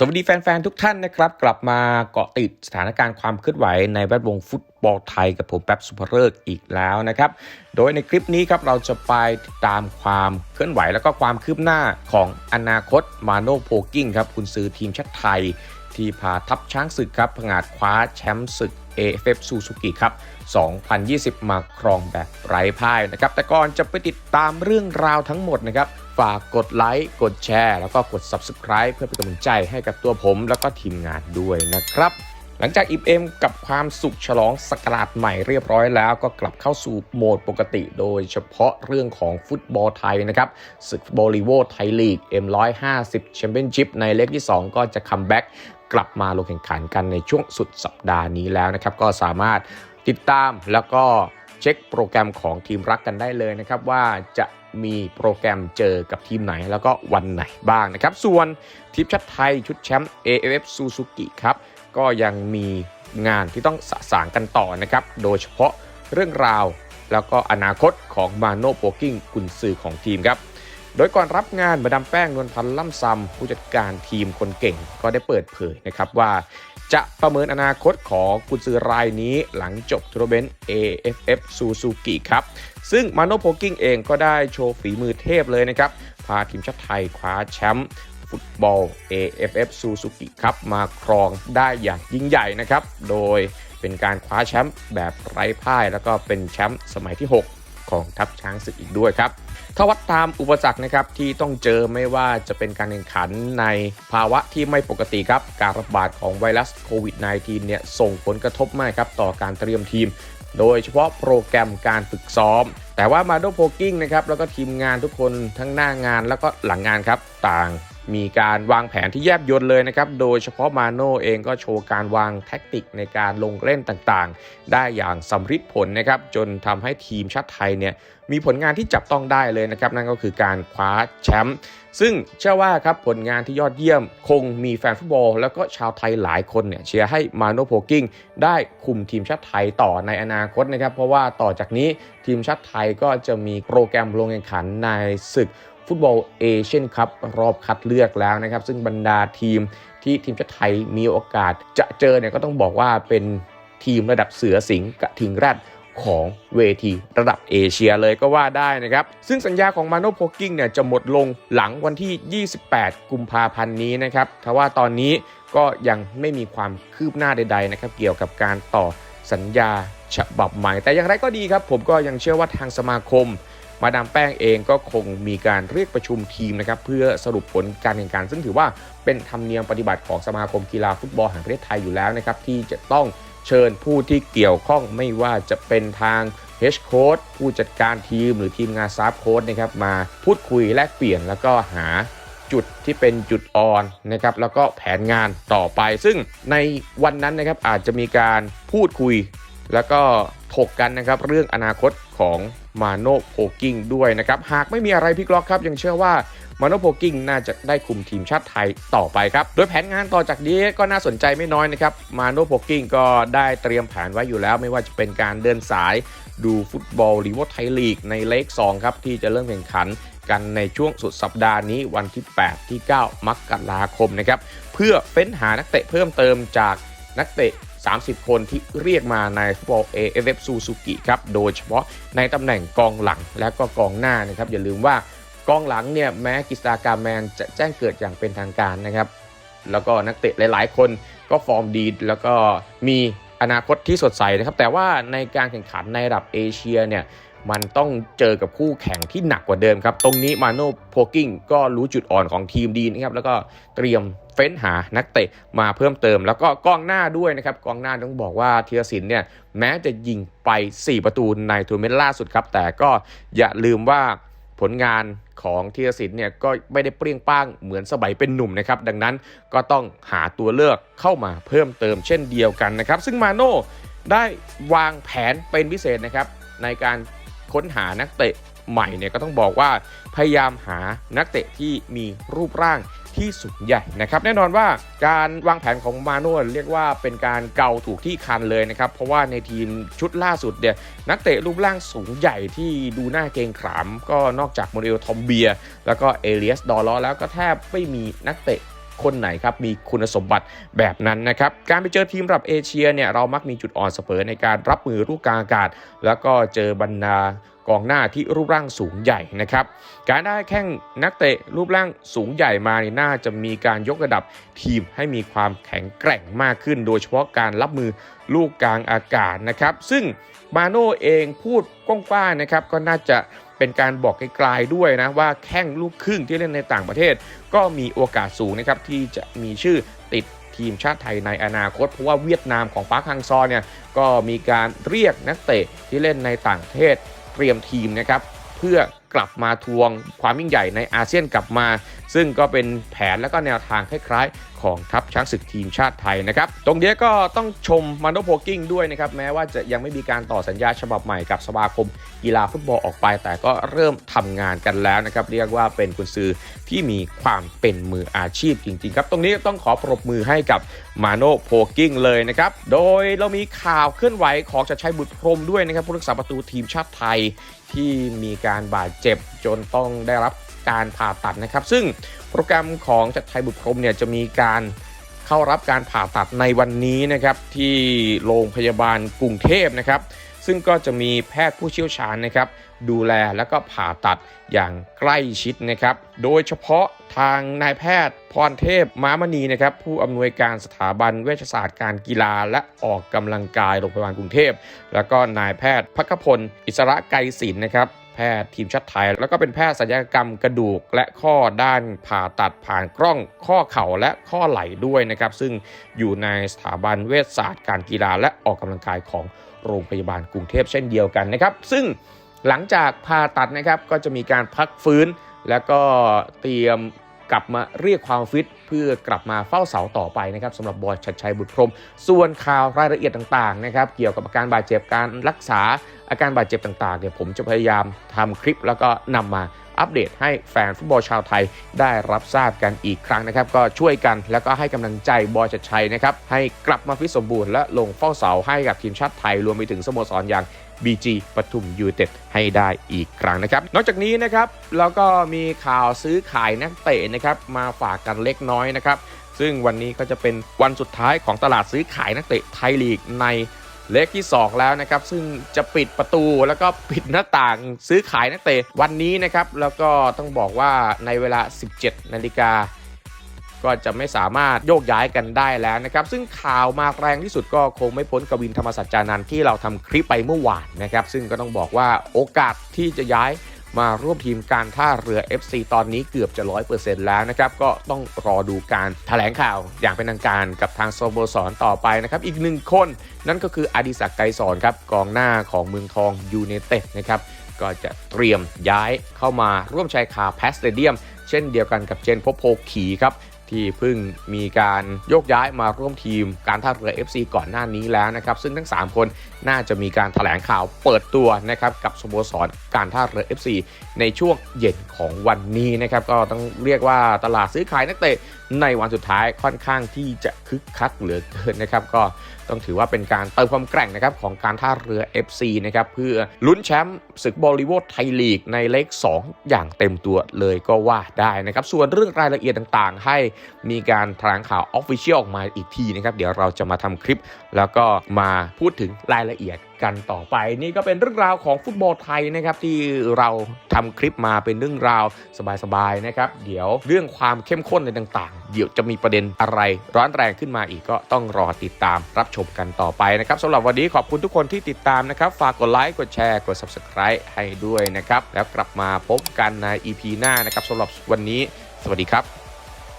สวัสดีแฟน ๆ ทุกท่านนะครับ กลับมาเกาะติดสถานการณ์ความเคลื่อนไหวในแวดวงฟุตบอลไทยกับผมแป๊บสุภเริกอีกแล้วนะครับ โดยในคลิปนี้ครับเราจะไปติดตามความเคลื่อนไหวแล้วก็ความคืบหน้าของอนาคตมาโนโพกิ้งครับคุณซื้อทีมชาติไทย ที่พาทัพช้างศึกครับผงาดคว้าแชมป์ศึก AFF Suzuki ครับ 2020 มาครองแบบไร้พ่ายนะครับ แต่ก่อนจะไปติดตามเรื่องราวทั้งหมดนะครับ ฝากกดไลค์ กดแชร์ แล้วก็กด Subscribe เพื่อเป็นกำลังใจให้กับตัวผมแล้วก็ทีมงานด้วยนะครับหลังจากอิ่มเอมกับความสุขฉลองสกราชใหม่เรียบร้อยแล้วก็กลับเข้าสู่โหมดปกติ โดยเฉพาะเรื่องของฟุตบอลไทยนะครับศึกฟุตบอลลีโวไทยลีก M150 แชมเปี้ยนชิพในเล็กที่ 2 ก็จะคัมแบ็ก กลับมาลงแข่งขันกันในช่วงสุดสัปดาห์นี้แล้วนะครับ ก็สามารถติดตามแล้วก็เช็คโปรแกรมของทีมรักกันได้เลยนะครับ ว่าจะมีโปรแกรมเจอกับทีมไหนแล้วก็วันไหนบ้างนะครับ ส่วนทีมชาติไทยชุดแชมป์ AFF Suzuki ครับก็ยังมีงานที่ต้องสะสางกันต่อนะครับ โดยเฉพาะเรื่องราวแล้วก็อนาคตของมาโนโปกิ้งกุนซือของทีมครับ โดยก่อนรับงานมาดามแป้งนวลพันธ์ล่ำซำผู้จัดการทีมคนเก่งก็ได้เปิดเผยนะครับว่า จะประเมินอนาคตของกุนซือรายนี้หลังจบทัวร์เมนต์ AFF Suzuki ครับ ซึ่งมาโนโพกิ้งเองก็ได้โชว์ฝีมือเทพเลยนะครับ พาทีมชาติไทยคว้าแชมป์ฟุตบอล AFF Suzuki ครับมาครองได้อย่างยิ่งใหญ่นะครับ โดยเป็นการคว้าแชมป์แบบไร้พ่าย แล้วก็เป็นแชมป์สมัยที่ 6 ของทัพช้างศึกอีกด้วยครับถ้าวัดตามอุปสรรคนะครับที่ต้องเจอไม่ว่าจะเป็นการแข่งขันในภาวะที่ไม่ปกติครับ การระบาดของไวรัสโควิด -19 เนี่ยส่งผลกระทบมากครับต่อการเตรียมทีม โดยเฉพาะโปรแกรมการฝึกซ้อม แต่ว่ามาโดโพกิ้งนะครับแล้วก็ทีมงานทุกคนทั้งหน้างานแล้วก็หลังงานครับต่าง มีการวางแผนที่แยบยลเลยนะครับ โดยเฉพาะมาโน่เองก็โชว์การวางแท็กติกในการลงเล่นต่างๆ ได้อย่างสำฤทธิ์ผลนะครับ จนทำให้ทีมชาติไทยเนี่ยมีผลงานที่จับต้องได้เลยนะครับ นั่นก็คือการคว้าแชมป์ซึ่งเชื่อว่าครับผลงานที่ยอดเยี่ยมคงมีแฟนฟุตบอล แล้วก็ชาวไทยหลายคนเนี่ยเชียร์ให้มาโนโพกิ้งได้คุมทีมชาติไทยต่อในอนาคตนะครับ เพราะว่าต่อจากนี้ทีมชาติไทยก็จะมีโปรแกรมลงแข่งขันในศึก ฟุตบอลเอเชียนคัพรอบคัดเลือกแล้วนะครับ ซึ่งบรรดาทีมที่ทีมชาติไทยมีโอกาสจะเจอเนี่ยก็ต้องบอกว่าเป็นทีมระดับเสือสิงห์กับทิงแรดของเวทีระดับเอเชียเลยก็ว่าได้นะครับ ซึ่งสัญญาของมาโนโพกิ้งเนี่ยจะหมดลงหลังวันที่ 28 กุมภาพันธ์นี้นะครับทว่าตอนนี้ก็ยังไม่มีความคืบหน้าใดๆนะครับ เกี่ยวกับการต่อสัญญาฉบับใหม่ แต่อย่างไรก็ดีครับ ผมก็ยังเชื่อว่าทางสมาคม มาดามแป้งเองก็คงมีการเรียกประชุมทีมนะครับเพื่อสรุปผลการแข่งขัน ซึ่งถือว่าเป็นธรรมเนียมปฏิบัติของสมาคมกีฬาฟุตบอลแห่งประเทศไทยอยู่แล้วนะครับที่จะต้องเชิญผู้ที่เกี่ยวข้องไม่ว่าจะเป็นทางเฮชโค้ดผู้จัดการทีมหรือทีมงานซับโค้ดนะครับมาพูดคุยแลกเปลี่ยนแล้วก็หาจุดที่เป็นจุดอ่อนนะครับแล้วก็แผนงานต่อไป ซึ่งในวันนั้นนะครับอาจจะมีการพูดคุย แล้วก็ ถกกันนะครับเรื่องอนาคตของมาโนโพกิ้งด้วยนะครับหากไม่มีอะไรพลิกล็อกครับยังเชื่อว่ามาโนโพกิ้งน่าจะได้คุมทีมชาติไทยต่อไปครับ โดยแผนงานต่อจากนี้ก็น่าสนใจไม่น้อยนะครับมาโนโพกิ้งก็ได้เตรียมแผนไว้อยู่แล้ว ไม่ว่าจะเป็นการเดินสายดูฟุตบอลลีวอไทยลีกในเลข2ครับที่จะเริ่มแข่งขันกันในช่วงสุดสัปดาห์นี้วันที่ 8 ที่ 9 มกราคมนะครับเพื่อเฟ้นหานักเตะเพิ่มเติมจากนักเตะ 30 คนที่เรียกมาในฟุตบอล AFF Suzuki ครับโดยเฉพาะในตำแหน่งกองหลังและก็กองหน้านะครับอย่าลืมว่ากองหลังเนี่ยแม้กิสตากาแมนจะแจ้งเกิดอย่างเป็นทางการนะครับแล้วก็นักเตะหลาย ๆ คนก็ฟอร์มดี แล้วก็มีอนาคตที่สดใสนะครับแต่ว่าในการแข่งขันในระดับเอเชียเนี่ย มันต้องเจอกับคู่แข่งที่หนักกว่าเดิมครับ ตรงนี้มาโนโพกิ้งก็รู้จุดอ่อนของทีมดีนะครับ แล้วก็เตรียมเฟ้นหานักเตะมาเพิ่มเติม แล้วก็กองหน้าด้วยนะครับ กองหน้าต้องบอกว่าเทียสินเนี่ยแม้จะยิงไป 4 ประตูในทัวร์เมนต์ล่าสุดครับ แต่ก็อย่าลืมว่าผลงานของเทียสินเนี่ยก็ไม่ได้เปรี้ยงป้างเหมือนสมัยเป็นหนุ่มนะครับ ดังนั้นก็ต้องหาตัวเลือกเข้ามาเพิ่มเติมเช่นเดียวกันนะครับ ซึ่งมาโน่ได้วางแผนเป็นพิเศษนะครับในการ ค้นหานักเตะใหม่เนี่ยก็ต้องบอกว่าพยายามหานักเตะที่มีรูปร่างที่สูงใหญ่นะครับ แน่นอนว่าการวางแผนของมาโน่เรียกว่าเป็นการเกาถูกที่คันเลยนะครับ เพราะว่าในทีมชุดล่าสุดเนี่ยนักเตะรูปร่างสูงใหญ่ที่ดูหน้าเกรงขาม ก็นอกจากโมเดลทอมเบีย แล้วก็เอเลียสดอลล้อแล้วก็แทบไม่มีนักเตะ คนไหนครับมีคุณสมบัติแบบนั้นนะครับการไปเจอทีมระดับเอเชียเนี่ยเรามักมีจุดอ่อนเสมอในการรับมือลูกกลางอากาศ แล้วก็เจอบรรดากองหน้าที่รูปร่างสูงใหญ่นะครับ การได้แข้งนักเตะรูปร่างสูงใหญ่มานี่น่าจะมีการยกระดับทีมให้มีความแข็งแกร่งมากขึ้น โดยเฉพาะการรับมือลูกกลางอากาศนะครับ ซึ่งมาโน่เองพูดกว้างๆนะครับก็น่าจะ เป็นการบอกไกลๆด้วยนะว่าแข้งลูกครึ่งที่เล่นในต่างประเทศ ก็มีโอกาสสูงนะครับที่จะมีชื่อติดทีมชาติไทยในอนาคต เพราะว่าเวียดนามของปาร์คฮังซอเนี่ยก็มีการเรียกนักเตะที่เล่นในต่างประเทศเตรียมทีมนะครับเพื่อกลับมาทวงความยิ่งใหญ่ในอาเซียนกลับมา ซึ่งก็เป็นแผนและก็แนวทางคล้ายๆ ของทัพช้างศึกทีมชาติไทยนะครับ ตรงนี้ก็ต้องชมมันโดโพกิ้งด้วยนะครับ แม้ว่าจะยังไม่มีการต่อสัญญาฉบับใหม่กับสมาคมกีฬาฟุตบอลออกไป แต่ก็เริ่มทำงานกันแล้วนะครับ เรียกว่าเป็นกุนซือที่มีความเป็นมืออาชีพจริงๆครับ ตรงนี้ต้องขอปรบมือให้กับมาโนโพกิ้งเลยนะครับ โดยเรามีข่าวเคลื่อนไหวของชัดชัยบุตรพรมด้วยนะครับผู้รักษาประตูทีมชาติไทยที่มีการบาดเจ็บจนต้องได้รับ การผ่าตัดนะครับ ซึ่งโปรแกรมของจัดไทยบุตรพรมเนี่ยจะมีการเข้ารับการผ่าตัดในวันนี้นะครับที่โรงพยาบาลกรุงเทพนะครับ ซึ่งก็จะมีแพทย์ผู้เชี่ยวชาญนะครับ ดูแลแล้วก็ผ่าตัดอย่างใกล้ชิดนะครับ โดยเฉพาะทางนายแพทย์พรเทพม้ามณีนะครับ ผู้อำนวยการสถาบันเวชศาสตร์การกีฬา และออกกำลังกายโรงพยาบาลกรุงเทพ แล้วก็นายแพทย์พักพล อิสระไกรศิลป์นะครับ พทย์ทีมชาติไทย แล้วก็เป็นแพทย์ศัลยกรรมกระดูกและข้อด้านผ่าตัดผ่านกล้องข้อเข่าและข้อไหล่ด้วยนะครับ ซึ่งอยู่ในสถาบันเวชศาสตร์การกีฬาและออกกำลังกายของโรงพยาบาลกรุงเทพเช่นเดียวกันนะครับ ซึ่งหลังจากผ่าตัดนะครับก็จะมีการพักฟื้น แล้วก็เตรียม กลับมาเรียกความฟิต เพื่อกลับมาเฝ้าเสาต่อไปนะครับสำหรับบอยชัดชัยบุตรพรม ส่วนข่าวรายละเอียดต่างๆนะครับเกี่ยวกับอาการบาดเจ็บการรักษาอาการบาดเจ็บต่างๆเนี่ยผมจะพยายามทำคลิปแล้วก็นำมาอัปเดตให้แฟนฟุตบอลชาวไทยได้รับทราบกันอีกครั้งนะครับ ก็ช่วยกันแล้วก็ให้กำลังใจบอยชัดชัยนะครับให้กลับมาฟิตสมบูรณ์และลงเฝ้าเสาให้กับทีมชาติไทยรวมไปถึงสโมสรอย่าง BG ปทุมยูเต็ดให้ได้อีกครั้งนะครับ นอกจากนี้นะครับแล้วก็มีข่าวซื้อขายนักเตะนะครับมาฝากกันเล็กน้อยนะครับ ซึ่งวันนี้ก็จะเป็นวันสุดท้ายของตลาดซื้อขายนักเตะไทยลีกในเลขที่ 2 แล้วนะครับ ซึ่งจะปิดประตูแล้วก็ปิดหน้าต่างซื้อขายนักเตะวันนี้นะครับ แล้วก็ต้องบอกว่าในเวลา 17 นาฬิกา ก็จะไม่สามารถโยกย้ายกันได้แล้วนะครับ ซึ่งข่าวมาแรงที่สุดก็คงไม่พ้นกวินธรรมสัจจานันท์ที่เราทำคลิปไปเมื่อวานนะครับ ซึ่งก็ต้องบอกว่าโอกาสที่จะย้ายมาร่วมทีมการท่าเรือ FC ตอนนี้เกือบจะ 100%แล้วนะครับ ก็ต้องรอดูการแถลงข่าวอย่างเป็นทางการกับทางสโมสรต่อไปนะครับ อีกหนึ่งคน นั่นก็คืออดิศักดิ์ไกรสอนครับ กองหน้าของเมืองทองยูเนเต็ดนะครับก็จะเตรียมย้ายเข้ามาร่วมชายคาแพสเตเดียม เช่นเดียวกันกับเจนพบโพขีครับ ที่เพิ่งมีการโยกย้ายมาร่วมทีมการท่าเรือ FC ก่อนหน้านี้แล้วนะครับ ซึ่งทั้ง 3 คนน่าจะมีการถแถลงข่าวเปิดตัวนะครับกับสโมสรการท่าเรือ FC ในช่วงเย็นของวันนี้นะครับก็ต้องเรียกว่าตลาดซื้อขายนักเตะ ในวันสุดท้ายค่อนข้างที่จะคึกคักเหลือเกินนะครับ ก็ต้องถือว่าเป็นการเติมความแกร่งนะครับของการท่าเรือ FC นะครับเพื่อลุ้นแชมป์ศึกบอลลีโวไทยลีกในเลข 2 อย่างเต็มตัวเลยก็ว่าได้นะครับ ส่วนเรื่องรายละเอียดต่างๆ ให้มีการแถลงข่าวออฟฟิเชียลออกมาอีกทีนะครับ เดี๋ยวเราจะมาทำคลิป แล้วก็มาพูดถึงรายละเอียด กันต่อไป นี่ก็เป็นเรื่องราวของฟุตบอลไทยนะครับที่เราทำคลิปมาเป็นเรื่องราวสบายๆนะครับเดี๋ยวเรื่องความเข้มข้นในต่างๆ เดี๋ยวจะมีประเด็นอะไรร้อนแรงขึ้นมาอีกก็ต้องรอติดตามรับชมกันต่อไปนะครับสำหรับวันนี้ขอบคุณทุกคนที่ติดตามนะครับฝากกดไลค์กดแชร์กด subscribe ให้ด้วยนะครับแล้วกลับมาพบกันใน EP หน้านะครับสำหรับวันนี้ สวัสดีครับ